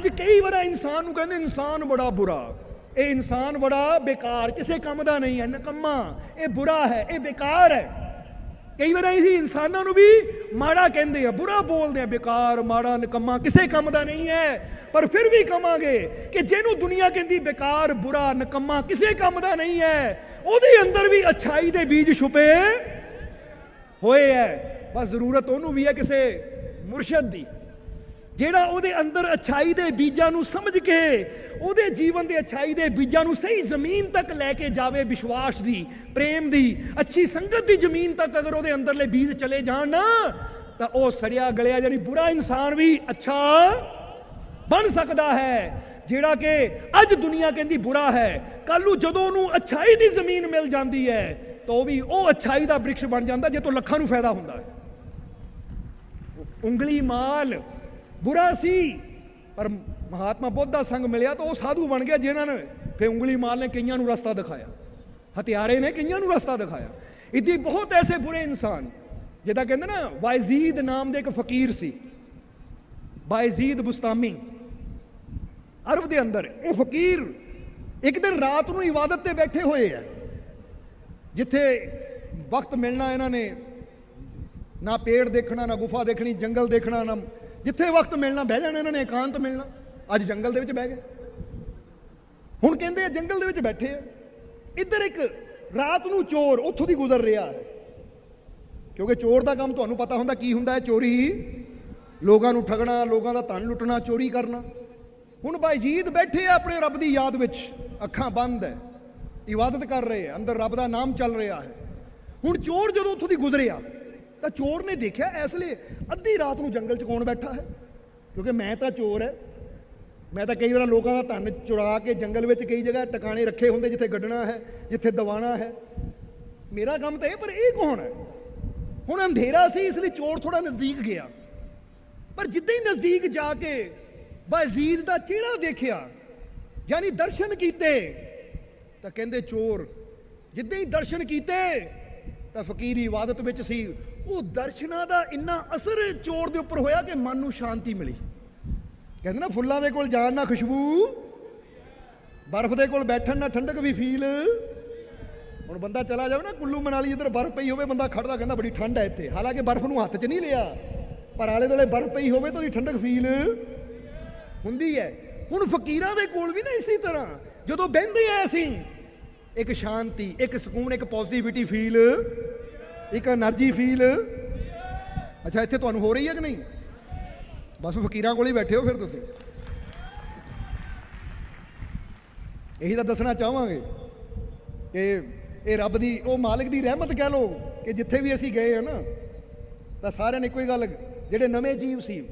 ਅੱਜ ਕਈ ਵਾਰ ਇਨਸਾਨ ਨੂੰ ਕਹਿੰਦੇ ਇਨਸਾਨ ਬੜਾ ਬੁਰਾ। ਇਹ ਇਨਸਾਨ ਬੜਾ ਬੇਕਾਰ, ਕਿਸੇ ਕੰਮ ਦਾ ਨਹੀਂ ਹੈ, ਨਕਮਾ। ਇਹ ਬੁਰਾ ਹੈ, ਇਹ ਬੇਕਾਰ ਹੈ। ਕਈ ਵਾਰ ਅਸੀਂ ਇਨਸਾਨਾਂ ਨੂੰ ਵੀ ਮਾੜਾ ਕਹਿੰਦੇ ਆ ਬੁਰਾ ਬੋਲਦੇ ਆ ਬੇਕਾਰ, ਮਾੜਾ, ਨਕਮਾ, ਕਿਸੇ ਕੰਮ ਦਾ ਨਹੀਂ ਹੈ। ਪਰ ਫਿਰ ਵੀ ਕਵਾਂਗੇ ਕਿ ਜਿਹਨੂੰ ਦੁਨੀਆ ਕਹਿੰਦੀ ਬੇਕਾਰ, ਬੁਰਾ, ਨਕਮਾ, ਕਿਸੇ ਕੰਮ ਦਾ ਨਹੀਂ ਹੈ, ਉਹਦੇ ਅੰਦਰ ਵੀ ਅਛਾਈ ਦੇ ਬੀਜ ਛੁਪੇ ਹੋਏ ਹੈ। ਬਸ ਜ਼ਰੂਰਤ ਉਹਨੂੰ ਵੀ ਹੈ ਕਿਸੇ ਮੁਰਸ਼ਦ ਦੀ। ਜਿਹੜਾ ਉਹਦੇ ਅੰਦਰ ਅਛਾਈ ਦੇ ਬੀਜਾਂ ਨੂੰ ਸਮਝ ਕੇ, ਉਹਦੇ ਜੀਵਨ ਦੇ ਅਛਾਈ ਦੇ ਬੀਜਾਂ ਨੂੰ ਸਹੀ ਜ਼ਮੀਨ ਤੱਕ ਲੈ ਕੇ ਜਾਵੇ ਵਿਸ਼ਵਾਸ ਦੀ, ਪ੍ਰੇਮ ਦੀ, ਅੱਛੀ ਸੰਗਤ ਦੀ ਜ਼ਮੀਨ ਤੱਕ ਅਗਰ ਉਹਦੇ ਅੰਦਰਲੇ ਬੀਜ ਚਲੇ ਜਾਣ ਨਾ, ਤਾਂ ਉਹ ਸੜਿਆ ਗਲਿਆ ਯਾਨੀ ਬੁਰਾ ਇਨਸਾਨ ਵੀ ਅੱਛਾ ਬਣ ਸਕਦਾ ਹੈ। ਜਿਹੜਾ ਕਿ ਅੱਜ ਦੁਨੀਆ ਕਹਿੰਦੀ ਬੁਰਾ ਹੈ ਕੱਲ ਨੂੰ ਜਦੋਂ ਉਹਨੂੰ ਅਛਾਈ ਦੀ ਜ਼ਮੀਨ ਮਿਲ ਜਾਂਦੀ ਹੈ, ਤਾਂ ਉਹ ਵੀ ਉਹ ਅਛਾਈ ਦਾ ਬ੍ਰਿਕਸ਼ ਬਣ ਜਾਂਦਾ ਜੇ ਤੋਂ ਲੱਖਾਂ ਨੂੰ ਫਾਇਦਾ ਹੁੰਦਾ ਹੈ। ਉਂਗਲੀ ਮਾਲ ਬੁਰਾ ਸੀ। ਪਰ ਮਹਾਤਮਾ ਬੁੱਧ ਦਾ ਸੰਗ ਮਿਲਿਆ ਤਾਂ ਉਹ ਸਾਧੂ ਬਣ ਗਿਆ ਜਿਨ੍ਹਾਂ ਨੇ ਫੇ ਉਂਗਲੀ ਮਾਲ ਨੇ ਕਈਆਂ ਨੂੰ ਰਸਤਾ ਦਿਖਾਇਆ। ਹਥਿਆਰੇ ਨੇ ਕਈਆਂ ਨੂੰ ਰਸਤਾ ਦਿਖਾਇਆ। ਇੱਦੀ ਬਹੁਤ ਐਸੇ ਬੁਰੇ ਇਨਸਾਨ, ਜਿਹਦਾ ਕਹਿੰਦੇ ਨਾ, ਵਾਇਜ਼ੀਦ ਨਾਮ ਦੇ ਇੱਕ ਫਕੀਰ ਸੀ। ਬਾਇਜ਼ੀਦ ਬੁਸਤਾਮੀ। ਅਰਬ ਦੇ ਅੰਦਰ, ਉਹ ਫਕੀਰ ਇੱਕ ਦਿਨ ਰਾਤ ਨੂੰ ਇਬਾਦਤ ਤੇ ਬੈਠੇ ਹੋਏ ਆ, ਜਿੱਥੇ ਵਕਤ ਮਿਲਣਾ ਇਹਨਾਂ ਨੇ, ਨਾ ਪੇੜ ਦੇਖਣਾ, ਨਾ ਗੁਫਾ ਦੇਖਣੀ, ਜੰਗਲ ਦੇਖਣਾ, ਨਾ ਜਿੱਥੇ ਵਕਤ ਮਿਲਣਾ ਬਹਿ ਜਾਣਾ ਇਹਨਾਂ ਨੇ, ਇਕਾਂਤ ਮਿਲਣਾ। ਅੱਜ ਜੰਗਲ ਦੇ ਵਿੱਚ ਬਹਿ ਗਏ। ਹੁਣ ਕਹਿੰਦੇ ਆ ਜੰਗਲ ਦੇ ਵਿੱਚ ਬੈਠੇ ਆ। ਇੱਧਰ ਇੱਕ ਰਾਤ ਨੂੰ ਚੋਰ ਉੱਥੋਂ ਦੀ ਗੁਜ਼ਰ ਰਿਹਾ ਹੈ। ਕਿਉਂਕਿ ਚੋਰ ਦਾ ਕੰਮ ਤੁਹਾਨੂੰ ਪਤਾ ਹੁੰਦਾ, ਕੀ ਹੁੰਦਾ ਹੈ? ਚੋਰੀ। ਲੋਕਾਂ ਨੂੰ ਠਗਣਾ, ਲੋਕਾਂ ਦਾ ਧਨ ਲੁੱਟਣਾ, ਚੋਰੀ ਕਰਨਾ। ਹੁਣ ਬਾਈਜੀਤ ਬੈਠੇ ਆ ਆਪਣੇ ਰੱਬ ਦੀ ਯਾਦ ਵਿੱਚ। ਅੱਖਾਂ ਬੰਦ ਹੈ। ਇਬਾਦਤ ਕਰ ਰਹੇ ਆ ਅੰਦਰ ਰੱਬ ਦਾ ਨਾਮ ਚੱਲ ਰਿਹਾ ਹੈ। ਹੁਣ ਚੋਰ ਜਦੋਂ ਉੱਥੋਂ ਦੀ ਗੁਜ਼ਰਿਆ ਤਾਂ ਚੋਰ ਨੇ ਦੇਖਿਆ ਇਸ ਲਈ ਅੱਧੀ ਰਾਤ ਨੂੰ ਜੰਗਲ 'ਚ ਕੌਣ ਬੈਠਾ ਹੈ? ਕਿਉਂਕਿ ਮੈਂ ਤਾਂ ਚੋਰ ਹੈ। ਮੈਂ ਤਾਂ ਕਈ ਵਾਰ ਲੋਕਾਂ ਦਾ ਧਨ ਚੁਰਾ ਕੇ ਜੰਗਲ ਵਿੱਚ ਕਈ ਜਗ੍ਹਾ ਟਿਕਾਣੇ ਰੱਖੇ ਹੁੰਦੇ ਜਿੱਥੇ ਗੱਡਣਾ ਹੈ, ਜਿੱਥੇ ਦਵਾਣਾ ਹੈ। ਮੇਰਾ ਕੰਮ ਤਾਂ ਇਹ, ਪਰ ਇਹ ਕੌਣ ਹੈ? ਹੁਣ ਅੰਧੇਰਾ ਸੀ, ਇਸ ਲਈ ਚੋਰ ਥੋੜਾ ਨਜ਼ਦੀਕ ਗਿਆ। ਪਰ ਜਿੱਦਾਂ ਹੀ ਨਜ਼ਦੀਕ ਜਾ ਕੇ ਬਾਜ਼ੀਦ ਦਾ ਚਿਹਰਾ ਦੇਖਿਆ, ਯਾਨੀ ਦਰਸ਼ਨ ਕੀਤੇ, ਤਾਂ ਕਹਿੰਦੇ ਚੋਰ, ਜਿੱਦਾਂ ਹੀ ਦਰਸ਼ਨ ਕੀਤੇ, ਤਾਂ ਫਕੀਰੀ ਇਬਾਦਤ ਵਿੱਚ ਸੀ। ਉਹ ਦਰਸ਼ਨਾਂ ਦਾ ਇੰਨਾ ਅਸਰ ਚੋਰ ਦੇ ਉੱਪਰ ਹੋਇਆ ਕਿ ਮਨ ਨੂੰ ਸ਼ਾਂਤੀ ਮਿਲੀ। ਕਹਿੰਦੇ ਨਾ, ਫੁੱਲਾਂ ਦੇ ਕੋਲ ਜਾਣ ਨਾਲ ਖੁਸ਼ਬੂ, ਬਰਫ਼ ਦੇ ਕੋਲ ਬੈਠਣ ਨਾ ਠੰਡਕ ਵੀ ਫੀਲ। ਹੁਣ ਬੰਦਾ ਚਲਾ ਜਾਵੇ ਨਾ, ਕੁੱਲੂ ਮਨਾਲੀ ਇੱਧਰ ਬਰਫ਼ ਪਈ ਹੋਵੇ, ਬੰਦਾ ਖੜਦਾ ਕਹਿੰਦਾ, ਬੜੀ ਠੰਡ ਹੈ ਇੱਥੇ। ਹਾਲਾਂਕਿ ਬਰਫ਼ ਨੂੰ ਹੱਥ 'ਚ ਨਹੀਂ ਲਿਆ, ਪਰ ਆਲੇ ਦੁਆਲੇ ਬਰਫ਼ ਪਈ ਹੋਵੇ ਤਾਂ ਉਹਦੀ ਠੰਡਕ ਫੀਲ ਹੁੰਦੀ ਹੈ। ਹੁਣ ਫਕੀਰਾਂ ਦੇ ਕੋਲ ਵੀ ਨਾ ਇਸੇ ਤਰ੍ਹਾਂ, ਜਦੋਂ ਬਹਿੰਦੇ ਆ ਅਸੀਂ, ਇੱਕ ਸ਼ਾਂਤੀ, ਇੱਕ ਸਕੂਨ, ਇੱਕ ਪੋਜ਼ਿਟਿਵਿਟੀ ਫੀਲ ਇੱਕ એનર્ਜੀ ਫੀਲ ਅੱਛਾ, ਇੱਥੇ ਤੁਹਾਨੂੰ ਹੋ ਰਹੀ ਹੈ ਕਿ ਨਹੀਂ? ਬਸ ਫਕੀਰਾਂ ਕੋਲ ਹੀ ਬੈਠੇ ਹੋ ਫਿਰ ਤੁਸੀਂ। ਇਹੀ ਤਾਂ ਦੱਸਣਾ ਚਾਹਾਂਗੇ ਕਿ ਇਹ ਰੱਬ ਦੀ, ਉਹ ਮਾਲਕ ਦੀ ਰਹਿਮਤ ਕਹਿ ਲੋ ਕਿ ਜਿੱਥੇ ਵੀ ਅਸੀਂ ਗਏ ਹਾਂ ਨਾ, ਤਾਂ ਸਾਰਿਆਂ ਨੇ ਕੋਈ ਗੱਲ ਜਿਹੜੇ ਨਵੇਂ ਜੀਵ ਸੀ,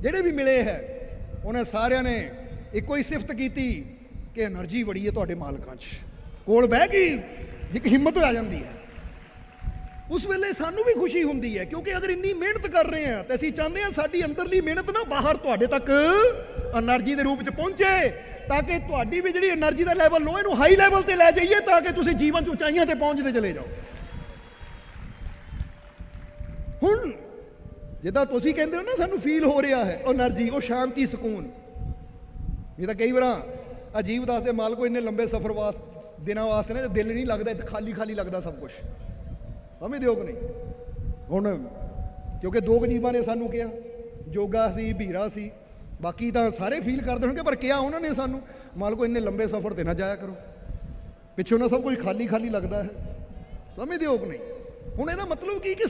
ਜਿਹੜੇ ਵੀ ਮਿਲੇ ਹੈ, ਉਹਨਾਂ ਸਾਰਿਆਂ ਨੇ ਇੱਕੋ ਹੀ ਸਿਫਤ ਕੀਤੀ ਕਿ એનર્ਜੀ ਬੜੀ ਹੈ ਤੁਹਾਡੇ ਮਾਲਕਾਂ 'ਚ। ਕੋਲ ਬਹਿ ਗਈ ਇੱਕ ਹਿੰਮਤ ਆ ਜਾਂਦੀ ਹੈ। ਉਸ ਵੇਲੇ ਸਾਨੂੰ ਵੀ ਖੁਸ਼ੀ ਹੁੰਦੀ ਹੈ, ਕਿਉਂਕਿ ਅਗਰ ਇੰਨੀ ਮਿਹਨਤ ਕਰ ਰਹੇ ਆ ਤੇ ਅਸੀਂ ਚਾਹੁੰਦੇ ਆ ਸਾਡੀ ਅੰਦਰਲੀ ਮਿਹਨਤ ਨਾ ਬਾਹਰ ਤੁਹਾਡੇ ਤੱਕ એનર્ਜੀ ਦੇ ਰੂਪ 'ਚ ਪਹੁੰਚੇ, ਤਾਂ ਕਿ ਤੁਹਾਡੀ ਵੀ ਜਿਹੜੀ એનર્ਜੀ ਦਾ ਲੈਵਲ ਲੋ ਇਹਨੂੰ ਹਾਈ ਲੈਵਲ ਤੇ ਲੈ ਜਾਈਏ, ਤਾਂ ਕਿ ਤੁਸੀਂ ਜੀਵਨ 'ਚ ਉਚਾਈਆਂ ਤੇ ਪਹੁੰਚਦੇ ਚਲੇ ਜਾਓ। ਹੁਣ ਜਿੱਦਾਂ ਤੁਸੀਂ ਕਹਿੰਦੇ ਹੋ ਨਾ, ਸਾਨੂੰ ਫੀਲ ਹੋ ਰਿਹਾ ਹੈ એનર્ਜੀ ਉਹ ਸ਼ਾਂਤੀ, ਸਕੂਨ। ਇਹ ਤਾਂ ਕਈ ਵਾਰਾਂ ਅਜੀਬ ਦੱਸਦੇ, ਮਾਲਕੋ ਇੰਨੇ ਲੰਬੇ ਸਫ਼ਰ ਵਾਸਤੇ, ਦਿਨਾਂ ਵਾਸਤੇ ਨਾ ਦਿਲ ਨਹੀਂ ਲੱਗਦਾ ਖਾਲੀ ਖਾਲੀ ਲੱਗਦਾ ਸਭ ਕੁਝ ਸਮਝਦੇ ਹੋ ਕਿ ਨਹੀਂ। ਹੁਣ ਕਿਉਂਕਿ ਦੋ ਗਨੀਮਾਂ ਨੇ ਸਾਨੂੰ ਕਿਹਾ, ਜੋਗਾ ਸੀ ਭੀਰਾ ਸੀ, ਬਾਕੀ ਤਾਂ ਸਾਰੇ ਫੀਲ ਕਰਦੇ ਹੋਣਗੇ, ਪਰ ਕਿਹਾ ਉਹਨਾਂ ਨੇ ਸਾਨੂੰ ਮੰਨ ਲਓ ਇੰਨੇ ਲੰਬੇ ਸਫ਼ਰ ਤੇ ਨਾ ਜਾਇਆ ਕਰੋ। ਪਿੱਛੋਂ ਨਾ ਸਭ ਕੁਝ ਖਾਲੀ ਖਾਲੀ ਲੱਗਦਾ ਹੈ। ਸਮਝਦੇ ਹੋ ਕਿ ਨਹੀਂ। ਹੁਣ ਇਹਦਾ ਮਤਲਬ ਕੀ ਕਿ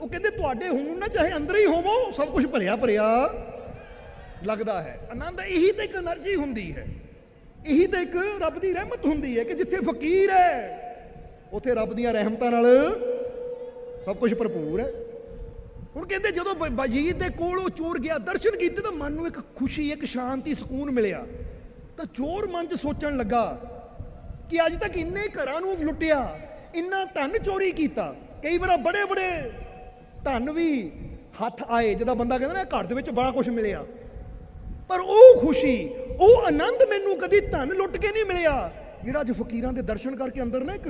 ਉਹ ਕਹਿੰਦੇ ਤੁਹਾਡੇ ਹੁਣ ਨਾ ਚਾਹੇ ਅੰਦਰ ਹੀ ਹੋਵੋ, ਸਭ ਕੁਝ ਭਰਿਆ ਭਰਿਆ ਲੱਗਦਾ ਹੈ। ਆਨੰਦ ਇਹੀ ਤੇ ਇੱਕ એનર્ਜੀ ਹੁੰਦੀ ਹੈ। ਇਹੀ ਤੇ ਇੱਕ ਰੱਬ ਦੀ ਰਹਿਮਤ ਹੁੰਦੀ ਹੈ ਕਿ ਜਿੱਥੇ ਫਕੀਰ ਹੈ, ਉਥੇ ਰੱਬ ਦੀਆਂ ਰਹਿਮਤਾਂ ਨਾਲ ਸਭ ਕੁਝ ਭਰਪੂਰ ਹੈ। ਹੁਣ ਕਹਿੰਦੇ ਜਦੋਂ ਬ- ਦੇ ਕੋਲ ਉਹ ਚੋਰ ਗਿਆ, ਦਰਸ਼ਨ ਕੀਤੇ ਤਾਂ ਮਨ ਨੂੰ ਇੱਕ ਖੁਸ਼ੀ, ਇੱਕ ਸ਼ਾਂਤੀ, ਸਕੂਨ ਮਿਲਿਆ। ਤਾਂ ਚੋਰ ਮਨ 'ਚ ਸੋਚਣ ਲੱਗਾ ਕਿ ਅੱਜ ਤੱਕ ਇੰਨੇ ਘਰਾਂ ਨੂੰ ਲੁੱਟਿਆ, ਇੰਨਾ ਧਨ ਚੋਰੀ ਕੀਤਾ। ਕਈ ਵਾਰ ਬੜੇ ਬੜੇ ਧਨ ਵੀ ਹੱਥ ਆਏ ਜਿਹਦਾ ਬੰਦਾ ਕਹਿੰਦਾ ਨਾ, ਘਰ ਦੇ ਵਿੱਚ ਬੜਾ ਕੁਝ ਮਿਲਿਆ। ਪਰ ਉਹ ਖੁਸ਼ੀ, ਉਹ ਆਨੰਦ ਮੈਨੂੰ ਕਦੀ ਧਨ ਲੁੱਟ ਕੇ ਨਹੀਂ ਮਿਲਿਆ, ਜਿਹੜਾ ਅੱਜ ਫਕੀਰਾਂ ਦੇ ਦਰਸ਼ਨ ਕਰਕੇ ਅੰਦਰ ਨਾ ਇੱਕ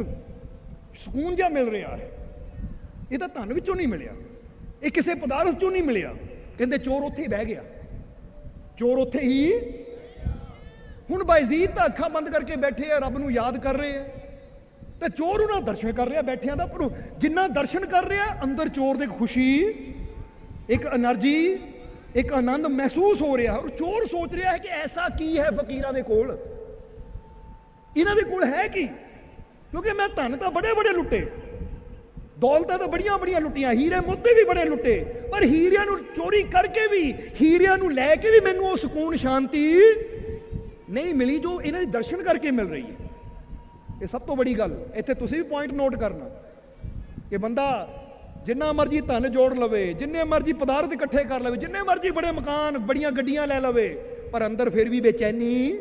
ਸਕੂਨ ਜਿਹਾ ਮਿਲ ਰਿਹਾ ਹੈ। ਇਹ ਤਾਂ ਧਨ ਵਿੱਚੋਂ ਨਹੀਂ ਮਿਲਿਆ। ਇਹ ਕਿਸੇ ਪਦਾਰਥ ਚੋਂ ਨਹੀਂ ਮਿਲਿਆ। ਕਹਿੰਦੇ ਚੋਰ ਉੱਥੇ ਹੀ ਬਹਿ ਗਿਆ। ਚੋਰ ਉੱਥੇ ਹੀ ਹੁਣ ਬਾਇਜ਼ੀਦ ਤਾਂ ਅੱਖਾਂ ਬੰਦ ਕਰਕੇ ਬੈਠੇ ਆ, ਰੱਬ ਨੂੰ ਯਾਦ ਕਰ ਰਹੇ ਆ। ਤੇ ਚੋਰ ਉਹਨਾਂ ਦਰਸ਼ਨ ਕਰ ਰਿਹਾ ਬੈਠਿਆਂ ਦਾ, ਪਰ ਜਿੰਨਾ ਦਰਸ਼ਨ ਕਰ ਰਿਹਾ, ਅੰਦਰ ਚੋਰ ਦੇ ਖੁਸ਼ੀ, ਇੱਕ એનર્ਜੀ, ਇੱਕ ਆਨੰਦ ਮਹਿਸੂਸ ਹੋ ਰਿਹਾ। ਔਰ ਚੋਰ ਸੋਚ ਰਿਹਾ ਹੈ ਕਿ ਐਸਾ ਕੀ ਹੈ ਫਕੀਰਾਂ ਦੇ ਕੋਲ? ਇਹਨਾਂ ਦੇ ਕੋਲ ਹੈ ਕੀ? ਕਿਉਂਕਿ ਮੈਂ ਧਨ ਤਾਂ ਬੜੇ ਬੜੇ ਲੁੱਟੇ। ਦੌਲਤਾਂ ਤਾਂ ਬੜੀਆਂ ਬੜੀਆਂ ਲੁੱਟੀਆਂ, ਹੀਰੇ ਮੁੱਦੇ ਵੀ ਬੜੇ ਲੁੱਟੇ, ਪਰ ਹੀਰਿਆਂ ਨੂੰ ਚੋਰੀ ਕਰਕੇ ਵੀ, ਹੀਰਿਆਂ ਨੂੰ ਲੈ ਕੇ ਵੀ ਮੈਨੂੰ ਉਹ ਸਕੂਨ ਸ਼ਾਂਤੀ ਨਹੀਂ ਮਿਲੀ ਜੋ ਇਹਨਾਂ ਦੇ ਦਰਸ਼ਨ ਕਰਕੇ ਮਿਲ ਰਹੀ ਹੈ। ਇਹ ਸਭ ਤੋਂ ਵੱਡੀ ਗੱਲ, ਇੱਥੇ ਤੁਸੀਂ ਵੀ ਪੁਆਇੰਟ ਨੋਟ ਕਰਨਾ ਕਿ ਬੰਦਾ ਜਿੰਨਾ ਮਰਜ਼ੀ ਧਨ ਜੋੜ ਲਵੇ, ਜਿੰਨੇ ਮਰਜ਼ੀ ਪਦਾਰਥ ਇਕੱਠੇ ਕਰ ਲਵੇ, ਜਿੰਨੇ ਮਰਜ਼ੀ ਬੜੇ ਮਕਾਨ, ਬੜੀਆਂ ਗੱਡੀਆਂ ਲੈ ਲਵੇ, ਪਰ ਅੰਦਰ ਫਿਰ ਵੀ ਬੇਚੈਨੀ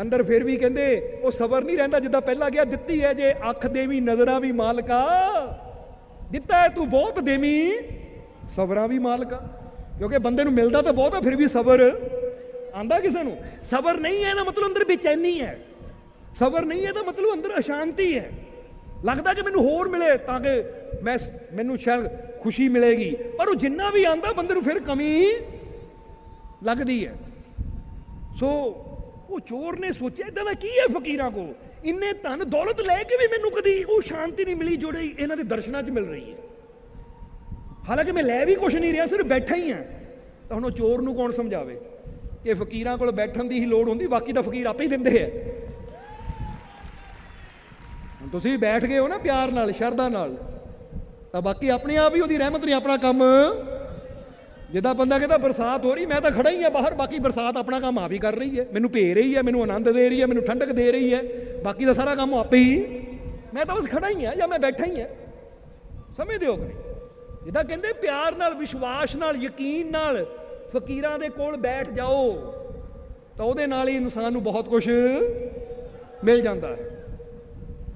ਅੰਦਰ ਫਿਰ ਵੀ ਕਹਿੰਦੇ, ਉਹ ਸਬਰ ਨਹੀਂ ਰਹਿੰਦਾ ਜਿੱਦਾਂ ਪਹਿਲਾਂ ਗਿਆ ਦਿੱਤੀ ਹੈ ਜੇ ਅੱਖ ਦੇਵੀ, ਨਜ਼ਰਾਂ ਵੀ ਮਾਲਕਾ। ਦਿੱਤਾ ਹੈ ਤੂੰ ਬਹੁਤ ਦੇਵੀ, ਸਬਰਾਂ ਵੀ ਮਾਲਕਾ। ਕਿਉਂਕਿ ਬੰਦੇ ਨੂੰ ਮਿਲਦਾ ਤਾਂ ਬਹੁਤ ਹੈ ਫਿਰ ਵੀ ਸਬਰ। ਆਂਦਾ ਕਿਸੇ ਨੂੰ, ਸਬਰ ਨਹੀਂ ਹੈ ਇਹਦਾ ਮਤਲਬ ਅੰਦਰ ਬੇਚੈਨੀ ਹੈ। ਸਬਰ ਨਹੀਂ ਹੈ ਤਾਂ ਮਤਲਬ ਅੰਦਰ ਅਸ਼ਾਂਤੀ ਹੈ। ਲੱਗਦਾ ਕਿ ਮੈਨੂੰ ਹੋਰ ਮਿਲੇ ਤਾਂ ਕਿ ਮੈਂ ਮੈਨੂੰ ਸ਼ਾਇਦ ਖੁਸ਼ੀ ਮਿਲੇਗੀ। ਪਰ ਉਹ ਜਿੰਨਾ ਵੀ ਆਂਦਾ, ਬੰਦੇ ਨੂੰ ਫਿਰ ਕਮੀ ਲੱਗਦੀ ਹੈ। ਸੋ ਉਹ ਚੋਰ ਨੇ ਸੋਚਿਆ ਇਦਾਂ ਦਾ ਕੀ ਹੈ ਫਕੀਰਾਂ ਕੋ ਇੰਨੇ ਧਨ ਦੌਲਤ ਲੈ ਕੇ ਵੀ ਮੈਨੂੰ ਕਦੀ ਉਹ ਸ਼ਾਂਤੀ ਨਹੀਂ ਮਿਲੀ ਜਿਹੜੀ ਇਹਨਾਂ ਦੇ ਦਰਸ਼ਨਾਂ 'ਚ ਮਿਲ ਰਹੀ ਹੈ। ਹਾਲਾਂਕਿ ਮੈਂ ਲੈ ਵੀ ਕੁਛ ਨਹੀਂ ਰਿਹਾ, ਸਿਰਫ ਬੈਠਾ ਹੀ ਹਾਂ। ਤਾਂ ਹੁਣ ਉਹ ਚੋਰ ਨੂੰ ਕੌਣ ਸਮਝਾਵੇ? ਕਿ ਫਕੀਰਾਂ ਕੋਲ ਬੈਠਣ ਦੀ ਹੀ ਲੋੜ ਹੁੰਦੀ, ਬਾਕੀ ਤਾਂ ਫਕੀਰ ਆਪੇ ਹੀ ਦਿੰਦੇ ਆ। ਹੁਣ ਤੁਸੀਂ ਬੈਠ ਗਏ ਹੋ ਨਾ ਪਿਆਰ ਨਾਲ, ਸ਼ਰਧਾ ਨਾਲ, ਤਾਂ ਬਾਕੀ ਆਪਣੇ ਆਪ ਹੀ ਉਹਦੀ ਰਹਿਮਤ ਨੇ ਆਪਣਾ ਕੰਮ। ਜਿੱਦਾਂ ਬੰਦਾ ਕਹਿੰਦਾ ਬਰਸਾਤ ਹੋ ਰਹੀ, ਮੈਂ ਤਾਂ ਖੜਾ ਹੀ ਆ ਬਾਹਰ, ਬਾਕੀ ਬਰਸਾਤ ਆਪਣਾ ਕੰਮ ਆਪ ਹੀ ਕਰ ਰਹੀ ਹੈ। ਮੈਨੂੰ ਭੇ ਰਹੀ ਹੈ, ਮੈਨੂੰ ਆਨੰਦ ਦੇ ਰਹੀ ਹੈ, ਮੈਨੂੰ ਠੰਡਕ ਦੇ ਰਹੀ ਹੈ, ਬਾਕੀ ਦਾ ਸਾਰਾ ਕੰਮ ਆਪੇ ਹੀ। ਮੈਂ ਤਾਂ ਬਸ ਖੜਾ ਹੀ ਆ ਜਾਂ ਮੈਂ ਬੈਠਾ ਹੀ ਆ ਸਮਝਦੇ ਹੋ ਕਿ ਨਹੀਂ? ਜਿੱਦਾਂ ਕਹਿੰਦੇ ਪਿਆਰ ਨਾਲ, ਵਿਸ਼ਵਾਸ ਨਾਲ, ਯਕੀਨ ਨਾਲ ਫਕੀਰਾਂ ਦੇ ਕੋਲ ਬੈਠ ਜਾਓ, ਤਾਂ ਉਹਦੇ ਨਾਲ ਹੀ ਇਨਸਾਨ ਨੂੰ ਬਹੁਤ ਕੁਝ ਮਿਲ ਜਾਂਦਾ ਹੈ।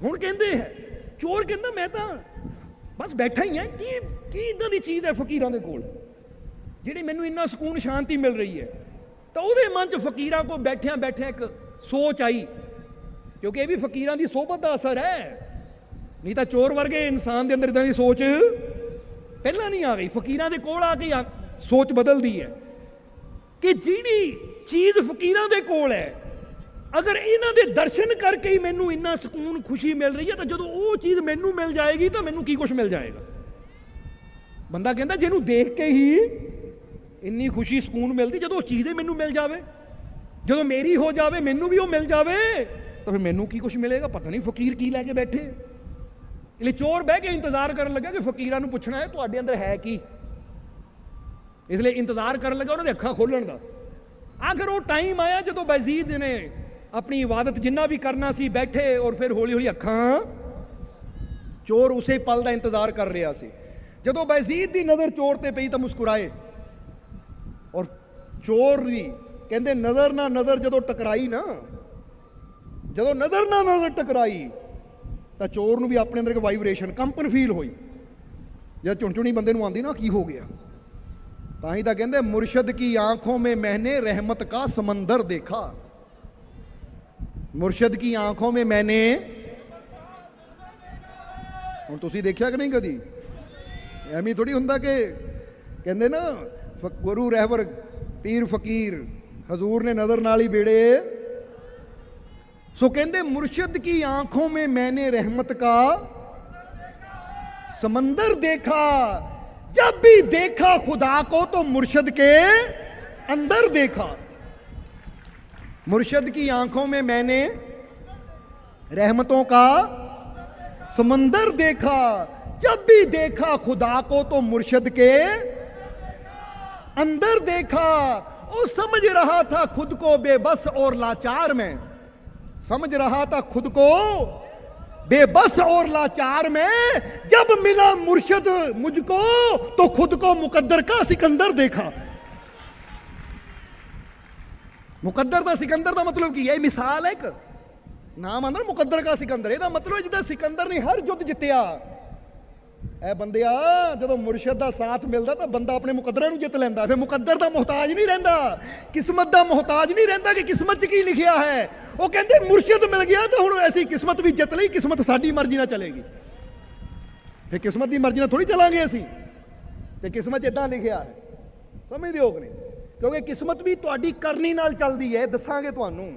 ਹੁਣ ਕਹਿੰਦੇ ਹੈ, ਚੋਰ ਕਹਿੰਦਾ ਮੈਂ ਤਾਂ ਬਸ ਬੈਠਾ ਹੀ ਹਾਂ। ਕੀ ਕੀ ਇਦਾਂ ਦੀ ਚੀਜ਼ ਹੈ ਫਕੀਰਾਂ ਦੇ ਕੋਲ? ਜਿਹੜੀ ਮੈਨੂੰ ਇੰਨਾ ਸਕੂਨ ਸ਼ਾਂਤੀ ਮਿਲ ਰਹੀ ਹੈ, ਤਾਂ ਉਹਦੇ ਮਨ 'ਚ ਫਕੀਰਾਂ ਕੋ ਬੈਠਿਆਂ ਬੈਠਿਆਂ ਇੱਕ ਸੋਚ ਆਈ, ਕਿਉਂਕਿ ਇਹ ਵੀ ਫਕੀਰਾਂ ਦੀ ਸੋਭਤ ਦਾ ਅਸਰ ਹੈ। ਨਹੀਂ ਤਾਂ ਚੋਰ ਵਰਗੇ ਇਨਸਾਨ ਦੇ ਅੰਦਰ ਇਦਾਂ ਦੀ ਸੋਚ ਪਹਿਲਾਂ ਨਹੀਂ ਆ ਗਈ, ਫਕੀਰਾਂ ਦੇ ਕੋਲ ਆ ਕੇ ਸੋਚ ਬਦਲਦੀ ਹੈ। ਕਿ ਜਿਹੜੀ ਚੀਜ਼ ਫਕੀਰਾਂ ਦੇ ਕੋਲ ਹੈ, ਅਗਰ ਇਹਨਾਂ ਦੇ ਦਰਸ਼ਨ ਕਰਕੇ ਹੀ ਮੈਨੂੰ ਇੰਨਾ ਸਕੂਨ, ਖੁਸ਼ੀ ਮਿਲ ਰਹੀ ਹੈ, ਤਾਂ ਜਦੋਂ ਉਹ ਚੀਜ਼ ਮੈਨੂੰ ਮਿਲ ਜਾਏਗੀ, ਤਾਂ ਮੈਨੂੰ ਕੀ ਕੁਝ ਮਿਲ ਜਾਏਗਾ? ਬੰਦਾ ਕਹਿੰਦਾ ਜਿਹਨੂੰ ਦੇਖ ਕੇ ਹੀ ਇੰਨੀ ਖੁਸ਼ੀ ਸਕੂਨ ਮਿਲਦੀ ਜਦੋਂ ਉਹ ਚੀਜ਼ ਹੀ ਮੈਨੂੰ ਮਿਲ ਜਾਵੇ। ਜਦੋਂ ਮੇਰੀ ਹੋ ਜਾਵੇ, ਮੈਨੂੰ ਵੀ ਉਹ ਮਿਲ ਜਾਵੇ, ਤਾਂ ਫਿਰ ਮੈਨੂੰ ਕੀ ਕੁਝ ਮਿਲੇਗਾ? ਪਤਾ ਨਹੀਂ ਫਕੀਰ ਕੀ ਲੈ ਕੇ ਬੈਠੇ। ਇਹ ਲਈ ਚੋਰ ਬਹਿ ਕੇ ਇੰਤਜ਼ਾਰ ਕਰਨ ਲੱਗਾ ਕਿ ਫਕੀਰਾਂ ਨੂੰ ਪੁੱਛਣਾ ਹੈ, ਤੁਹਾਡੇ ਅੰਦਰ ਹੈ ਕੀ? ਇਸ ਲਈ ਇੰਤਜ਼ਾਰ ਕਰਨ ਲੱਗਾ ਉਹਨਾਂ ਦੇ ਅੱਖਾਂ ਖੋਲਣ ਦਾ। ਆਖਰ ਉਹ ਟਾਈਮ ਆਇਆ ਜਦੋਂ ਬੈਜ਼ੀਦ ਨੇ ਆਪਣੀ ਇਬਾਦਤ ਜਿੰਨਾ ਵੀ ਕਰਨਾ ਸੀ ਬੈਠੇ ਔਰ ਫਿਰ ਹੌਲੀ ਹੌਲੀ ਅੱਖਾਂ ਚੋਰ ਉਸੇ ਪਲ ਦਾ ਇੰਤਜ਼ਾਰ ਕਰ ਰਿਹਾ ਸੀ। ਜਦੋਂ ਬੈਜ਼ੀਦ ਦੀ ਨਜ਼ਰ ਚੋਰ ਤੇ ਪਈ ਤਾਂ ਮੁਸਕਰਾਏ। ਜ਼ੋਰ ਦੀ। ਕਹਿੰਦੇ ਨਜ਼ਰ ਨਾ ਨਜ਼ਰ ਜਦੋਂ ਟਕਰਾਈ ਨਾ, ਜਦੋਂ ਨਜ਼ਰ ਨਾ ਨਜ਼ਰ ਟਕਰਾਈ, ਤਾਂ ਚੋਰ ਨੂੰ ਵੀ ਆਪਣੇ ਅੰਦਰ ਇੱਕ ਵਾਈਬ੍ਰੇਸ਼ਨ ਕੰਪਨ ਫੀਲ ਹੋਈ। ਜਦ ਚੁਣਚੁਣੀ ਬੰਦੇ ਨੂੰ ਆਉਂਦੀ ਨਾ, ਕੀ ਹੋ ਗਿਆ? ਤਾਂ ਹੀ ਤਾਂ ਕਹਿੰਦੇ, ਮੁਰਸ਼ਦ ਕੀ ਆਂਖੋਂ ਮੇ ਮੈਨੇ ਰਹਿਮਤ ਕਾ ਸਮੁੰਦਰ ਦੇਖਾ। ਮੁਰਸ਼ਦ ਕੀ ਆਂਖੋਂ ਮੇ ਮੈਨੇ ਹੁਣ ਤੁਸੀਂ ਦੇਖਿਆ ਕਿ ਨਹੀਂ ਕਦੀ? ਐਵੇਂ ਥੋੜੀ ਹੁੰਦਾ ਕਿ ਕਹਿੰਦੇ ਨਾ ਗੁਰੂ ਰਹਿਵਰ पीर फकीर, हजूर ने नज़र ना ही बेड़े। सो कहते मुर्शद की आँखों में मैंने रहमत का समंदर देखा। जब भी देखा खुदा को तो मुर्शद के अंदर देखा। मुर्शद की आँखों में मैंने रहमतों का समंदर देखा। जब भी देखा खुदा को तो मुर्शद के अंदर देखा और समझ रहा था खुद को बेबस और लाचार में समझ रहा था खुद को बेबस और लाचार में जब मिला मुर्शद मुझको तो खुद को मुकद्दर का सिकंदर देखा ਮੁਕੱਦਰ ਦਾ ਸਿਕੰਦਰ ਦਾ ਮਤਲਬ ਕੀ ਹੈ ਇਹ ਮਿਸਾਲ ਹੈ ਇੱਕ ਨਾਮ ਆਂਦਾ ਮੁਕੱਦਰ ਦਾ ਸਿਕੰਦਰ ਇਹਦਾ ਮਤਲਬ ਜਿਹਦਾ ਸਿਕੰਦਰ ਨੇ ਹਰ ਯੁੱਧ ਜਿੱਤਿਆ ਐ ਬੰਦਿਆ, ਜਦੋਂ ਮੁਰਸ਼ਿਦ ਦਾ ਸਾਥ ਮਿਲਦਾ ਤਾਂ ਬੰਦਾ ਆਪਣੇ ਮੁਕੱਦਰਾਂ ਨੂੰ ਜਿੱਤ ਲੈਂਦਾ। ਫਿਰ ਮੁਕੱਦਰ ਦਾ ਮੁਹਤਾਜ ਨਹੀਂ ਰਹਿੰਦਾ, ਕਿਸਮਤ ਦਾ ਮੁਹਤਾਜ ਨਹੀਂ ਰਹਿੰਦਾ ਕਿ ਕਿਸਮਤ 'ਚ ਕੀ ਲਿਖਿਆ ਹੈ। ਉਹ ਕਹਿੰਦੇ, ਮੁਰਸ਼ਿਦ ਮਿਲ ਗਿਆ ਤਾਂ ਹੁਣ ਐਸੀ ਕਿਸਮਤ ਵੀ ਜਿੱਤ ਲਈ, ਕਿਸਮਤ ਸਾਡੀ ਮਰਜ਼ੀ ਨਾਲ ਚਲੇਗੀ। ਫਿਰ ਕਿਸਮਤ ਦੀ ਮਰਜ਼ੀ ਨਾਲ ਥੋੜੀ ਚਲਾਂਗੇ ਅਸੀਂ। ਤੇ ਕਿਸਮਤ 'ਚ ਇਦਾਂ ਲਿਖਿਆ ਹੈ। ਸਮਝਦੇ ਹੋ ਕਿ ਨਹੀਂ? ਕਿਉਂਕਿ ਕਿਸਮਤ ਵੀ ਤੁਹਾਡੀ ਕਰਨੀ ਨਾਲ ਚੱਲਦੀ ਹੈ ਦੱਸਾਂਗੇ ਤੁਹਾਨੂੰ।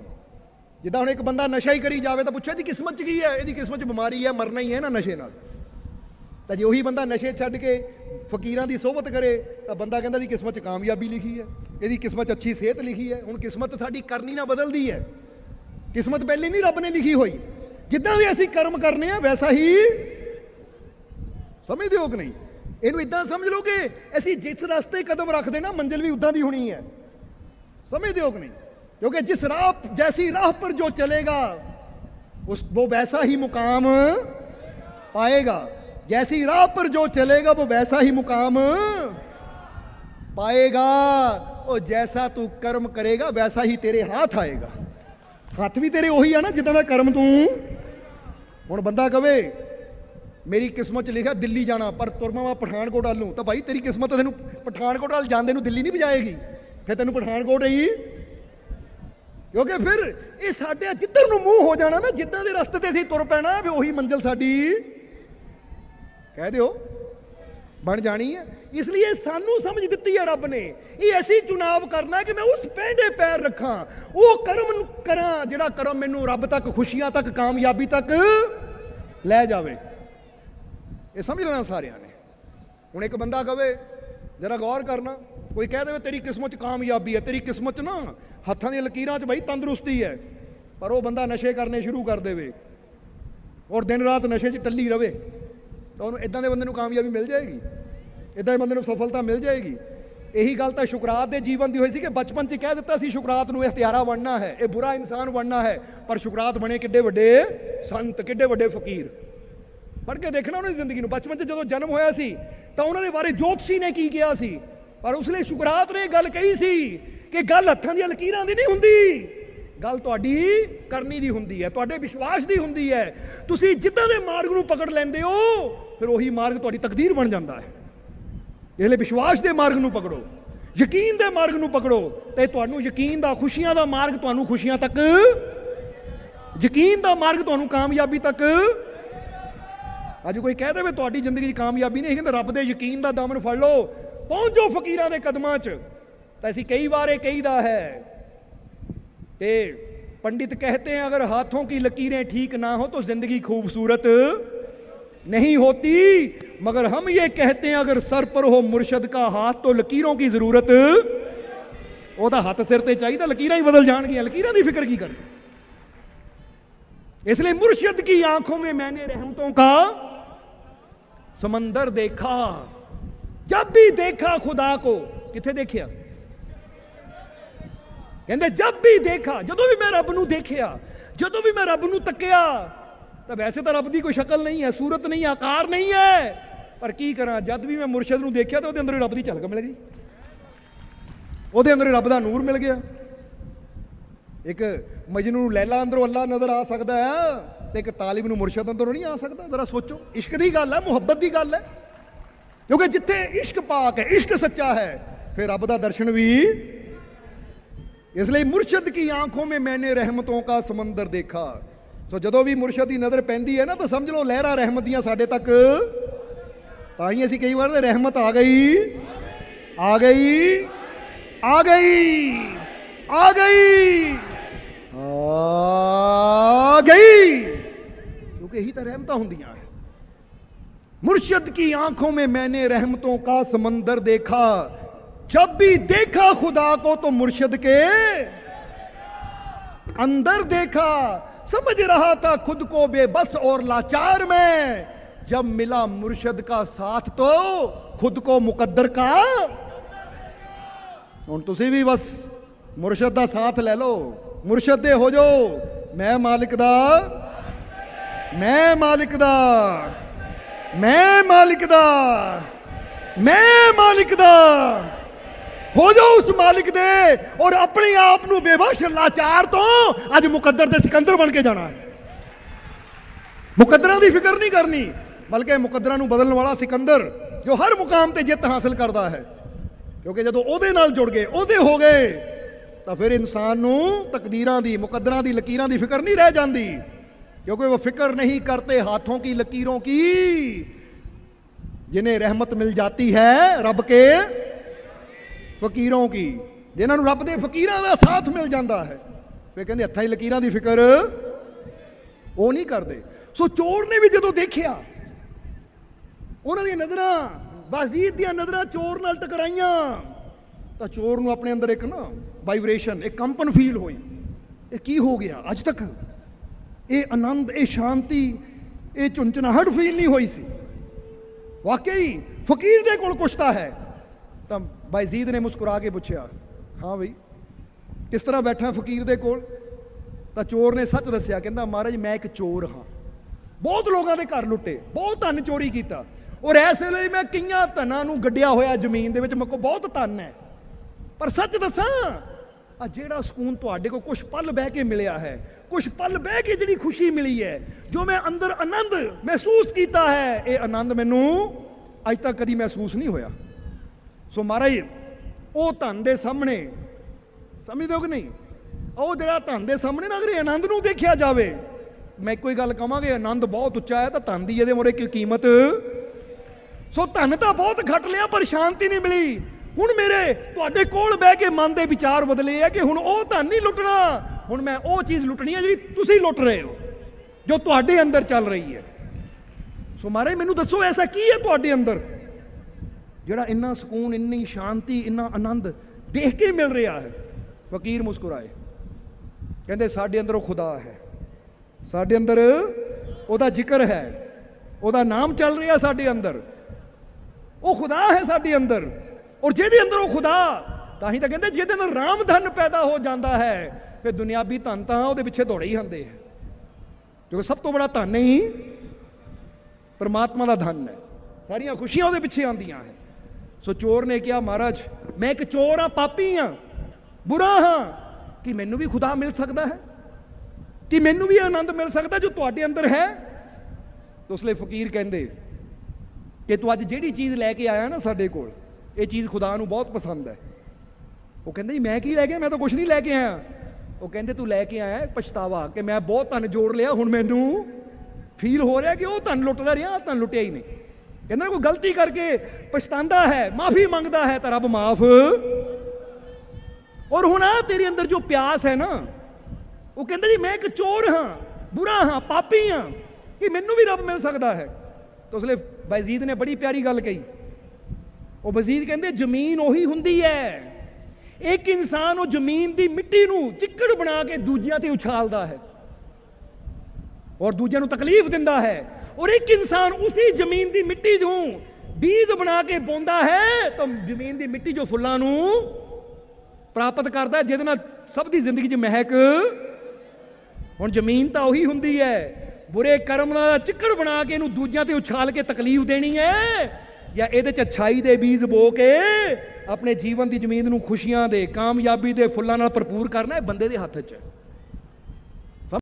ਜਿੱਦਾਂ ਹੁਣ ਇੱਕ ਬੰਦਾ ਨਸ਼ਾ ਹੀ ਕਰੀ ਜਾਵੇ ਤਾਂ ਪੁੱਛੋ ਇਹਦੀ ਕਿਸਮਤ 'ਚ ਕੀ ਹੈ? ਇਹਦੀ ਕਿਸਮਤ 'ਚ ਬਿਮਾਰੀ ਹੈ, ਮਰਨਾ ਹੀ ਹੈ ਨਾ ਨਸ਼ੇ ਨਾਲ। ਤਾਂ ਜੇ ਉਹੀ ਬੰਦਾ ਨਸ਼ੇ ਛੱਡ ਕੇ ਫਕੀਰਾਂ ਦੀ ਸੋਭਤ ਕਰੇ ਤਾਂ ਬੰਦਾ ਕਹਿੰਦਾ ਦੀ ਕਿਸਮਤ 'ਚ ਕਾਮਯਾਬੀ ਲਿਖੀ ਹੈ ਇਹਦੀ ਕਿਸਮਤ 'ਚ ਅੱਛੀ ਸਿਹਤ ਲਿਖੀ ਹੈ ਹੁਣ ਕਿਸਮਤ ਸਾਡੀ ਕਰਨੀ ਨਾਲ ਬਦਲਦੀ ਹੈ ਕਿਸਮਤ ਪਹਿਲੇ ਨਹੀਂ ਰੱਬ ਨੇ ਲਿਖੀ ਹੋਈ ਜਿੱਦਾਂ ਦੇ ਅਸੀਂ ਕਰਮ ਕਰਨੇ ਆ ਵੈਸਾ ਹੀ ਸਮਝਦੇ ਹੋ ਕਿ ਨਹੀਂ ਇਹਨੂੰ ਇਦਾਂ ਸਮਝ ਲਓ ਕਿ ਅਸੀਂ ਜਿਸ ਰਸਤੇ ਕਦਮ ਰੱਖਦੇ ਨਾ ਮੰਜ਼ਿਲ ਵੀ ਉਦਾਂ ਦੀ ਹੋਣੀ ਹੈ समझते हो कि नहीं क्योंकि जिस राह जैसी राह पर जो चलेगा उस वो वैसा ही मुकाम पाएगा जैसी राह पर जो चलेगा वो वैसा ही मुकाम पाएगा और जैसा तू कर्म करेगा वैसा ही तेरे हाथ आएगा ਹੱਥ ਵੀ ਤੇਰੇ ਉਹੀ ਆ ਨਾ ਜਿੱਦਾਂ ਦਾ ਕਰਮ ਤੂੰ ਹੁਣ ਬੰਦਾ ਕਵੇ ਮੇਰੀ ਕਿਸਮਤ ਚ ਲਿਖਿਆ ਦਿੱਲੀ ਜਾਣਾ ਪਰ ਤੁਰਮਾ ਵਾ ਪਠਾਨਕੋਟ ਵੱਲ ਨੂੰ ਤਾਂ ਭਾਈ ਤੇਰੀ ਕਿਸਮਤ ਤੈਨੂੰ ਪਠਾਨਕੋਟ ਵੱਲ ਜਾਂਦੇ ਨੂੰ ਦਿੱਲੀ ਨਹੀਂ ਭਜਾਏਗੀ ਫਿਰ ਤੈਨੂੰ ਪਠਾਨਕੋਟ ਹੀ ਕਿਉਂਕਿ ਫਿਰ ਇਹ ਸਾਡੇ ਜਿੱਧਰ ਨੂੰ ਮੂੰਹ ਹੋ ਜਾਣਾ ਨਾ ਜਿੱਦਾਂ ਦੇ ਰਸਤੇ ਤੇ ਅਸੀਂ ਤੁਰ ਪੈਣਾ ਵੀ ਉਹੀ ਮੰਜ਼ਿਲ ਸਾਡੀ ਕਹਿ ਦਿਓ। ਬਣ ਜਾਣੀ ਹੈ। ਇਸ ਲਈ ਇਹ ਸਾਨੂੰ ਸਮਝ ਦਿੱਤੀ ਹੈ ਰੱਬ ਨੇ। ਇਹ ਅਸੀਂ ਚੁਣਾਵ ਕਰਨਾ ਕਿ ਮੈਂ ਉਸ ਪੈਂਡੇ ਪੈਰ ਰੱਖਾਂ। ਉਹ ਕਰਮ ਨੂੰ ਕਰਾਂ, ਜਿਹੜਾ ਕਰਮ ਮੈਨੂੰ ਰੱਬ ਤੱਕ, ਖੁਸ਼ੀਆਂ ਤੱਕ, ਕਾਮਯਾਬੀ ਤੱਕ ਲੈ ਜਾਵੇ। ਇਹ ਸਮਝ ਲੈਣਾ ਸਾਰਿਆਂ ਨੇ। ਹੁਣ ਇੱਕ ਬੰਦਾ ਕਵੇ ਜਰਾ ਗੌਰ ਕਰਨਾ। ਕੋਈ ਕਹਿ ਦੇਵੇ, ਤੇਰੀ ਕਿਸਮਤ 'ਚ ਕਾਮਯਾਬੀ ਹੈ, ਤੇਰੀ ਕਿਸਮਤ 'ਚ ਨਾ ਹੱਥਾਂ ਦੀਆਂ ਲਕੀਰਾਂ 'ਚ ਬਈ ਤੰਦਰੁਸਤੀ ਹੈ। ਪਰ ਉਹ ਬੰਦਾ ਨਸ਼ੇ ਕਰਨੇ ਸ਼ੁਰੂ ਕਰ ਦੇਵੇ। ਔਰ ਦਿਨ ਰਾਤ ਨਸ਼ੇ 'ਚ ਟੱਲੀ ਰਵੇ। ਤਾਂ ਉਹਨੂੰ ਇਦਾਂ ਦੇ ਬੰਦੇ ਨੂੰ ਕਾਮਯਾਬੀ ਮਿਲ ਜਾਏਗੀ। ਇਦਾਂ ਦੇ ਬੰਦੇ ਨੂੰ ਸਫਲਤਾ ਮਿਲ ਜਾਏਗੀ। ਇਹੀ ਗੱਲ ਤਾਂ ਸ਼ੁਕਰਾਤ ਦੇ ਜੀਵਨ ਦੀ ਹੋਈ ਸੀ ਕਿ ਬਚਪਨ 'ਚ ਕਹਿ ਦਿੱਤਾ ਸੀ, ਸ਼ੁਕਰਾਤ ਨੂੰ ਇਖਤਿਆਰਾ ਬਣਨਾ ਹੈ, ਇਹ ਬੁਰਾ ਇਨਸਾਨ ਬਣਨਾ ਹੈ। ਪਰ ਸ਼ੁਕਰਾਤ ਬਣੇ ਕਿੱਡੇ ਵੱਡੇ ਸੰਤ, ਕਿੱਡੇ ਵੱਡੇ ਫਕੀਰ। ਪੜ੍ਹ ਕੇ ਦੇਖਣਾ ਉਹਨਾਂ ਦੀ ਜ਼ਿੰਦਗੀ ਨੂੰ। ਬਚਪਨ 'ਚ ਜਦੋਂ ਜਨਮ ਹੋਇਆ ਸੀ, ਤਾਂ ਉਹਨਾਂ ਦੇ ਬਾਰੇ ਜੋਤਸ਼ੀ ਨੇ ਕੀ ਕਿਹਾ ਸੀ? ਪਰ ਉਸ ਲਈ ਸ਼ੁਕਰਾਤ ਨੇ ਇਹ ਗੱਲ ਕਹੀ ਸੀ ਕਿ ਗੱਲ ਹੱਥਾਂ ਦੀਆਂ ਲਕੀਰਾਂ ਦੀ ਨਹੀਂ ਹੁੰਦੀ। ਗੱਲ ਤੁਹਾਡੀ ਕਰਨੀ ਦੀ ਹੁੰਦੀ ਹੈ, ਤੁਹਾਡੇ ਵਿਸ਼ਵਾਸ ਦੀ ਹੁੰਦੀ ਹੈ। ਤੁਸੀਂ ਜਿੱਦਾਂ ਦੇ ਮਾਰਗ ਨੂੰ ਪਕੜ ਲੈਂਦੇ ਹੋ, ਫਿਰ ਉਹੀ ਮਾਰਗ ਤੁਹਾਡੀ ਤਕਦੀਰ ਬਣ ਜਾਂਦਾ ਹੈ। ਇਸ ਲਈ ਵਿਸ਼ਵਾਸ ਦੇ ਮਾਰਗ ਨੂੰ ਪਕੜੋ, ਯਕੀਨ ਦੇ ਮਾਰਗ ਨੂੰ ਪਕੜੋ, ਤੇ ਤੁਹਾਨੂੰ ਯਕੀਨ ਦਾ, ਖੁਸ਼ੀਆਂ ਦਾ ਮਾਰਗ ਤੁਹਾਨੂੰ ਖੁਸ਼ੀਆਂ ਤੱਕ, ਯਕੀਨ ਦਾ ਮਾਰਗ ਤੁਹਾਨੂੰ ਕਾਮਯਾਬੀ ਤੱਕ। ਅੱਜ ਕੋਈ ਕਹਿ ਦੇਵੇ ਤੁਹਾਡੀ ਜ਼ਿੰਦਗੀ 'ਚ ਕਾਮਯਾਬੀ ਨਹੀਂ ਕਹਿੰਦਾ ਰੱਬ ਦੇ ਯਕੀਨ ਦਾ ਦਾਮਨ ਫੜ ਲਓ। ਪਹੁੰਚੋ ਫਕੀਰਾਂ ਦੇ ਕਦਮਾਂ 'ਚ। ਤਾਂ ਅਸੀਂ ਕਈ ਵਾਰ ਇਹ ਕਹੀਦਾ ਹੈ ਤੇ पंडित कहते हैं अगर हाथों की लकीरें ठीक ना हो तो जिंदगी खूबसूरत नहीं होती मगर हम ये कहते हैं अगर सर पर हो मुर्शद का हाथ तो लकीरों की जरूरत ਉਹਦਾ ਹੱਥ ਸਿਰ ਤੇ ਚਾਹੀਦਾ ਲਕੀਰਾਂ ਹੀ ਬਦਲ ਜਾਣਗੀਆਂ ਲਕੀਰਾਂ ਦੀ ਫਿਕਰ ਕੀ ਕਰਨੀ इसलिए मुर्शिद की आंखों में मैंने रहमतों का समंदर देखा जब भी देखा खुदा को किथे देखिया ਕਹਿੰਦੇ, ਜਦ ਵੀ ਦੇਖਾ, ਜਦੋਂ ਵੀ ਮੈਂ ਰੱਬ ਨੂੰ ਦੇਖਿਆ, ਜਦੋਂ ਵੀ ਮੈਂ ਰੱਬ ਨੂੰ ਤੱਕਿਆ, ਤਾਂ ਵੈਸੇ ਤਾਂ ਰੱਬ ਦੀ ਕੋਈ ਸ਼ਕਲ ਨਹੀਂ ਹੈ, ਸੂਰਤ ਨਹੀਂ ਆਕਾਰ ਨਹੀਂ ਹੈ। ਪਰ ਕੀ ਕਰਾਂ, ਜਦ ਵੀ ਮੈਂ ਮੁਰਸ਼ਿਦ ਨੂੰ ਦੇਖਿਆ, ਤਾਂ ਉਹਦੇ ਅੰਦਰ ਰੱਬ ਦੀ ਝਲਕ ਮਿਲ ਗਈ। ਉਹਦੇ ਅੰਦਰ ਰੱਬ ਦਾ ਨੂਰ ਮਿਲ ਗਿਆ। ਇੱਕ ਮਜਨੂ ਨੂੰ ਲੈਲਾ ਅੰਦਰੋਂ ਅੱਲਾ ਨਜ਼ਰ ਆ ਸਕਦਾ ਹੈ, ਤੇ ਇੱਕ ਤਾਲਿਬ ਨੂੰ ਮੁਰਸ਼ਿਦ ਅੰਦਰੋਂ ਨਹੀਂ ਆ ਸਕਦਾ। ਜ਼ਰਾ ਸੋਚੋ, ਇਸ਼ਕ ਦੀ ਗੱਲ ਹੈ, ਮੁਹੱਬਤ ਦੀ ਗੱਲ ਹੈ। ਕਿਉਂਕਿ ਜਿੱਥੇ ਇਸ਼ਕ ਪਾਕ ਹੈ, ਇਸ਼ਕ ਸੱਚਾ ਹੈ, ਫਿਰ ਰੱਬ ਦਾ ਦਰਸ਼ਨ ਵੀ इसलिए मुर्शद की आंखों में मैंने रहमतों का समंदर देखा ਸੋ ਜਦੋਂ ਵੀ ਮੁਰਸ਼ਦ ਦੀ ਨਜ਼ਰ ਪੈਂਦੀ ਹੈ ਨਾ ਤਾਂ ਸਮਝ ਲਓ ਲਹਿਰਾ ਰਹਿਮਤ ਦੀਆਂ ਸਾਡੇ ਤੱਕ ਤਾਂ ਹੀ ਅਸੀਂ ਕਈ ਵਾਰ ਤੇ ਰਹਿਮਤ ਆ ਗਈ ਆ ਗਈ ਆ ਗਈ ਆ ਗਈ ਆ ਗਈ ਕਿਉਂਕਿ ਇਹੀ ਤਾਂ ਰਹਿਮਤਾਂ ਹੁੰਦੀਆਂ ਹੈ मुर्शद की आंखों में मैंने रहमतों का समंदर देखा जब भी देखा खुदा को तो मुर्शद के अंदर देखा समझ रहा था खुद को बेबस और लाचार में जब मिला मुर्शद का साथ तो खुद को मुकद्दर का ਹੁਣ ਤੁਸੀਂ ਵੀ ਬਸ ਮੁਰਸ਼ਦ ਦਾ ਸਾਥ ਲੈ ਲਓ ਮੁਰਸ਼ਦ ਦੇ ਹੋ ਜਾਓ ਮੈਂ ਮਾਲਿਕ ਦਾ ਮੈਂ ਮਾਲਿਕ ਦਾ ਮੈਂ ਮਾਲਿਕ ਦਾ ਮੈਂ ਮਾਲਿਕ ਦਾ ਹੋ ਜਾਓ ਉਸ ਮਾਲਿਕ ਦੇ ਔਰ ਆਪਣੇ ਆਪ ਨੂੰ ਬੇਵਸ਼ ਲਾਚਾਰ ਤੋਂ ਅੱਜ ਮੁਕੱਦਰ ਦੇ ਸਿਕੰਦਰ ਬਣ ਕੇ ਜਾਣਾ ਹੈ ਮੁਕੱਦਰਾਂ ਦੀ ਫਿਕਰ ਨਹੀਂ ਕਰਨੀ ਬਲਕਿ ਮੁਕੱਦਰਾਂ ਨੂੰ ਬਦਲਣ ਵਾਲਾ ਸਿਕੰਦਰ ਜੋ ਹਰ ਮੁਕਾਮ ਤੇ ਜਿੱਤ ਹਾਸਲ ਕਰਦਾ ਹੈ ਕਿਉਂਕਿ ਜਦੋਂ ਉਹਦੇ ਨਾਲ ਜੁੜ ਗਏ ਉਹਦੇ ਹੋ ਗਏ ਤਾਂ ਫਿਰ ਇਨਸਾਨ ਨੂੰ ਤਕਦੀਰਾਂ ਦੀ ਮੁਕੱਦਰਾਂ ਦੀ ਲਕੀਰਾਂ ਦੀ ਫਿਕਰ ਨਹੀਂ ਰਹਿ ਜਾਂਦੀ क्योंकि वो फिक्र नहीं करते हाथों की लकीरों की जिन्हें रहमत मिल जाती है रब के ਫਕੀਰੋਂ ਕੀ? ਜਿਨ੍ਹਾਂ ਨੂੰ ਰੱਬ ਦੇ ਫਕੀਰਾਂ ਦਾ ਸਾਥ ਮਿਲ ਜਾਂਦਾ ਹੈ। ਵੇ ਕਹਿੰਦੇ, ਹੱਥਾਂ ਹੀ ਲਕੀਰਾਂ ਦੀ ਫਿਕਰ ਉਹ ਨਹੀਂ ਕਰਦੇ। ਸੋ ਚੋਰ ਨੇ ਵੀ ਜਦੋਂ ਦੇਖਿਆ, ਉਹਨਾਂ ਦੀਆਂ ਨਜ਼ਰਾਂ ਬਾਜ਼ੀਦ ਦੀਆਂ ਨਜ਼ਰਾਂ ਚੋਰ ਨਾਲ ਟਕਰਾਈਆਂ, ਤਾਂ ਚੋਰ ਨੂੰ ਆਪਣੇ ਅੰਦਰ ਇੱਕ ਨਾ ਵਾਈਬ੍ਰੇਸ਼ਨ ਇੱਕ ਕੰਪਨ ਫੀਲ ਹੋਈ। ਇਹ ਕੀ ਹੋ ਗਿਆ? ਅੱਜ ਤੱਕ ਇਹ ਆਨੰਦ, ਇਹ ਸ਼ਾਂਤੀ, ਇਹ ਚੁੰਚਨਾਹਟ ਫੀਲ ਨਹੀਂ ਹੋਈ ਸੀ। ਵਾਕਈ ਫਕੀਰ ਦੇ ਕੋਲ ਕੁਛ ਤਾਂ ਹੈ। ਤਾਂ ਬਾਈਜ਼ੀਦ ਨੇ ਮੁਸਕਰਾ ਕੇ ਪੁੱਛਿਆ, ਹਾਂ ਬਈ, ਕਿਸ ਤਰ੍ਹਾਂ ਬੈਠਾ ਫਕੀਰ ਦੇ ਕੋਲ? ਤਾਂ ਚੋਰ ਨੇ ਸੱਚ ਦੱਸਿਆ, ਕਹਿੰਦਾ, ਮਹਾਰਾਜ, ਮੈਂ ਇੱਕ ਚੋਰ ਹਾਂ। ਬਹੁਤ ਲੋਕਾਂ ਦੇ ਘਰ ਲੁੱਟੇ, ਬਹੁਤ ਧਨ ਚੋਰੀ ਕੀਤਾ। ਔਰ ਐਸੇ ਲਈ ਮੈਂ ਕਿੰਨਾ ਧਨਾਂ ਨੂੰ ਗੱਡਿਆ ਹੋਇਆ ਜ਼ਮੀਨ ਦੇ ਵਿੱਚ, ਮੇਰੇ ਕੋਲ ਬਹੁਤ ਧਨ ਹੈ। ਪਰ ਸੱਚ ਦੱਸਾਂ, ਆ ਜਿਹੜਾ ਸਕੂਨ ਤੁਹਾਡੇ ਕੋਲ ਕੁਝ ਪਲ ਬਹਿ ਕੇ ਮਿਲਿਆ ਹੈ ਕੁਝ ਪਲ ਬਹਿ ਕੇ ਜਿਹੜੀ ਖੁਸ਼ੀ ਮਿਲੀ ਹੈ, ਜੋ ਮੈਂ ਅੰਦਰ ਆਨੰਦ ਮਹਿਸੂਸ ਕੀਤਾ ਹੈ, ਇਹ ਆਨੰਦ ਮੈਨੂੰ ਅੱਜ ਤੱਕ ਕਦੀ ਮਹਿਸੂਸ ਨਹੀਂ ਹੋਇਆ। ਸੋ ਮਹਾਰਾਜ, ਉਹ ਧਨ ਦੇ ਸਾਹਮਣੇ, ਸਮਝਦੇ ਹੋ ਕਿ ਨਹੀਂ? ਉਹ ਜਿਹੜਾ ਧਨ ਦੇ ਸਾਹਮਣੇ ਨਾ ਅਗਰ ਆਨੰਦ ਨੂੰ ਦੇਖਿਆ ਜਾਵੇ, ਮੈਂ ਇੱਕੋ ਹੀ ਗੱਲ ਕਹਾਂਗੇ ਆਨੰਦ ਬਹੁਤ ਉੱਚਾ ਹੈ, ਤਾਂ ਧਨ ਦੀ ਇਹਦੇ ਮੋਰੇ ਕੀ ਕੀਮਤ? ਸੋ ਧਨ ਤਾਂ ਬਹੁਤ ਘਟ ਲਿਆ, ਪਰ ਸ਼ਾਂਤੀ ਨਹੀਂ ਮਿਲੀ। ਹੁਣ ਮੇਰੇ, ਤੁਹਾਡੇ ਕੋਲ ਬਹਿ ਕੇ ਮਨ ਦੇ ਵਿਚਾਰ ਬਦਲੇ ਆ ਕਿ ਹੁਣ ਉਹ ਧਨ ਨਹੀਂ ਲੁੱਟਣਾ। ਹੁਣ ਮੈਂ ਉਹ ਚੀਜ਼ ਲੁੱਟਣੀ ਹੈ ਜਿਹੜੀ ਤੁਸੀਂ ਲੁੱਟ ਰਹੇ ਹੋ, ਜੋ ਤੁਹਾਡੇ ਅੰਦਰ ਚੱਲ ਰਹੀ ਹੈ। ਸੋ ਮਹਾਰਾਜ, ਮੈਨੂੰ ਦੱਸੋ, ਐਸਾ ਕੀ ਹੈ ਤੁਹਾਡੇ ਅੰਦਰ? ਜਿਹੜਾ ਇੰਨਾ ਸਕੂਨ, ਇੰਨੀ ਸ਼ਾਂਤੀ, ਇੰਨਾ ਆਨੰਦ ਦੇਖ ਕੇ ਮਿਲ ਰਿਹਾ ਹੈ, ਫਕੀਰ ਮੁਸਕਰਾਏ। ਕਹਿੰਦੇ, ਸਾਡੇ ਅੰਦਰ ਉਹ ਖੁਦਾ ਹੈ। ਸਾਡੇ ਅੰਦਰ ਉਹਦਾ ਜ਼ਿਕਰ ਹੈ। ਉਹਦਾ ਨਾਮ ਚੱਲ ਰਿਹਾ ਸਾਡੇ ਅੰਦਰ। ਉਹ ਖੁਦਾ ਹੈ ਸਾਡੇ ਅੰਦਰ। ਔਰ ਜਿਹਦੇ ਅੰਦਰ ਉਹ ਖੁਦਾ, ਤਾਂ ਹੀ ਤਾਂ ਕਹਿੰਦੇ, ਜਿਹਦੇ ਅੰਦਰ ਰਾਮ ਧਨ ਪੈਦਾ ਹੋ ਜਾਂਦਾ ਹੈ, ਫਿਰ ਦੁਨਿਆਵੀ ਧਨ ਤਾਂ ਉਹਦੇ ਪਿੱਛੇ ਦੌੜੇ ਹੀ ਹੁੰਦੇ ਹੈ। ਕਿਉਂਕਿ ਸਭ ਤੋਂ ਬੜਾ ਧਨ ਹੀ ਪਰਮਾਤਮਾ ਦਾ ਧਨ ਹੈ। ਸਾਰੀਆਂ ਖੁਸ਼ੀਆਂ ਉਹਦੇ ਪਿੱਛੇ ਆਉਂਦੀਆਂ ਹੈ। ਸੋ ਚੋਰ ਨੇ ਕਿਹਾ, ਮਹਾਰਾਜ, ਮੈਂ ਇੱਕ ਚੋਰ ਆ, ਪਾਪੀ ਆ। ਬੁਰਾ ਹਾਂ। ਕਿ ਮੈਨੂੰ ਵੀ ਖੁਦਾ ਮਿਲ ਸਕਦਾ ਹੈ? ਕਿ ਮੈਨੂੰ ਵੀ ਆਨੰਦ ਮਿਲ ਸਕਦਾ ਜੋ ਤੁਹਾਡੇ ਅੰਦਰ ਹੈ? ਉਸ ਲਈ ਫਕੀਰ ਕਹਿੰਦੇ, ਕਿ ਤੂੰ ਅੱਜ ਜਿਹੜੀ ਚੀਜ਼ ਲੈ ਕੇ ਆਇਆ ਨਾ ਸਾਡੇ ਕੋਲ, ਇਹ ਚੀਜ਼ ਖੁਦਾ ਨੂੰ ਬਹੁਤ ਪਸੰਦ ਹੈ। ਉਹ ਕਹਿੰਦਾ, ਜੀ, ਮੈਂ ਕੀ ਲੈ ਗਿਆ ਮੈਂ ਤਾਂ ਕੁਝ ਨਹੀਂ ਲੈ ਕੇ ਆਇਆ। ਉਹ ਕਹਿੰਦੇ, ਤੂੰ ਲੈ ਕੇ ਆਇਆ ਪਛਤਾਵਾ ਕਿ ਮੈਂ ਬਹੁਤ ਧਨ ਜੋੜ ਲਿਆ, ਹੁਣ ਮੈਨੂੰ ਫੀਲ ਹੋ ਰਿਹਾ ਕਿ ਉਹ ਧਨ ਲੁੱਟਦਾ ਰਿਹਾ ਆਹ ਧਨ ਲੁੱਟਿਆ ਹੀ ਨਹੀਂ। ਕਹਿੰਦਾ ਕੋਈ ਗਲਤੀ ਕਰਕੇ ਪਛਤਾਉਂਦਾ ਹੈ, ਮਾਫੀ ਮੰਗਦਾ ਹੈ ਤਾਂ ਰੱਬ ਮਾਫ। ਔਰ ਹੁਣ ਆ ਤੇਰੇ ਅੰਦਰ ਜੋ ਪਿਆਸ ਹੈ ਨਾ, ਉਹ ਕਹਿੰਦਾ ਜੀ ਮੈਂ ਇੱਕ ਚੋਰ ਹਾਂ, ਬੁਰਾ ਹਾਂ, ਪਾਪੀ ਹਾਂ, ਕਿ ਮੈਨੂੰ ਵੀ ਰੱਬ ਮਿਲ ਸਕਦਾ ਹੈ। ਤਾਂ ਉਸ ਲਈ ਬਜ਼ੀਦ ਨੇ ਬੜੀ ਪਿਆਰੀ ਗੱਲ ਕਹੀ। ਉਹ ਵਜ਼ੀਰ ਕਹਿੰਦੇ, ਜ਼ਮੀਨ ਉਹੀ ਹੁੰਦੀ ਹੈ। ਇੱਕ ਇਨਸਾਨ ਉਹ ਜ਼ਮੀਨ ਦੀ ਮਿੱਟੀ ਨੂੰ ਚਿੱਕੜ ਬਣਾ ਕੇ ਦੂਜਿਆਂ ਤੇ ਉਛਾਲਦਾ ਹੈ। ਔਰ ਦੂਜਿਆਂ ਨੂੰ ਤਕਲੀਫ ਦਿੰਦਾ ਹੈ। ਔਰ ਇੱਕ ਇਨਸਾਨ ਉਸੇ ਜ਼ਮੀਨ ਦੀ ਮਿੱਟੀ ਨੂੰ ਬੀਜ ਬਣਾ ਕੇ ਬੋਂਦਾ ਹੈ, ਤਾਂ ਜ਼ਮੀਨ ਦੀ ਮਿੱਟੀ ਜੋ ਫੁੱਲਾਂ ਨੂੰ ਪ੍ਰਾਪਤ ਕਰਦਾ, ਜਿਹਦੇ ਨਾਲ ਸਭ ਦੀ ਜ਼ਿੰਦਗੀ 'ਚ ਮਹਿਕ ਹੁਣ ਜ਼ਮੀਨ ਤਾਂ ਉਹੀ ਹੁੰਦੀ ਹੈ। ਬੁਰੇ ਕਰਮ ਨਾਲ ਚਿੱਕੜ ਬਣਾ ਕੇ ਇਹਨੂੰ ਦੂਜਿਆਂ ਤੇ ਉਛਾਲ ਕੇ ਤਕਲੀਫ ਦੇਣੀ ਹੈ ਜਾਂ ਇਹਦੇ 'ਚ ਅੱਛਾਈ ਦੇ ਬੀਜ ਬੋ ਕੇ ਆਪਣੇ ਜੀਵਨ ਦੀ ਜ਼ਮੀਨ ਨੂੰ ਖੁਸ਼ੀਆਂ ਦੇ, ਕਾਮਯਾਬੀ ਦੇ ਫੁੱਲਾਂ ਨਾਲ ਭਰਪੂਰ ਕਰਨਾ ਇਹ ਬੰਦੇ ਦੇ ਹੱਥ 'ਚ।